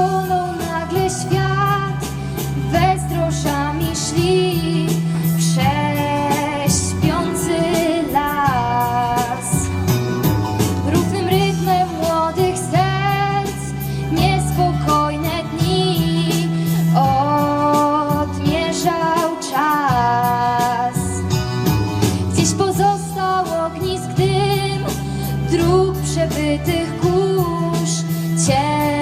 płonął nagle świat, bezdrożami szli prześpiący las. Równym rytmem młodych serc, niespokojne dni odmierzał czas. Gdzieś pozostał ognisk dym dróg przebytych kurz. Cię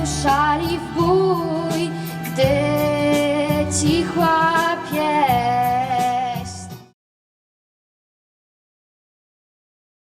ruszali w bój, gdy cichła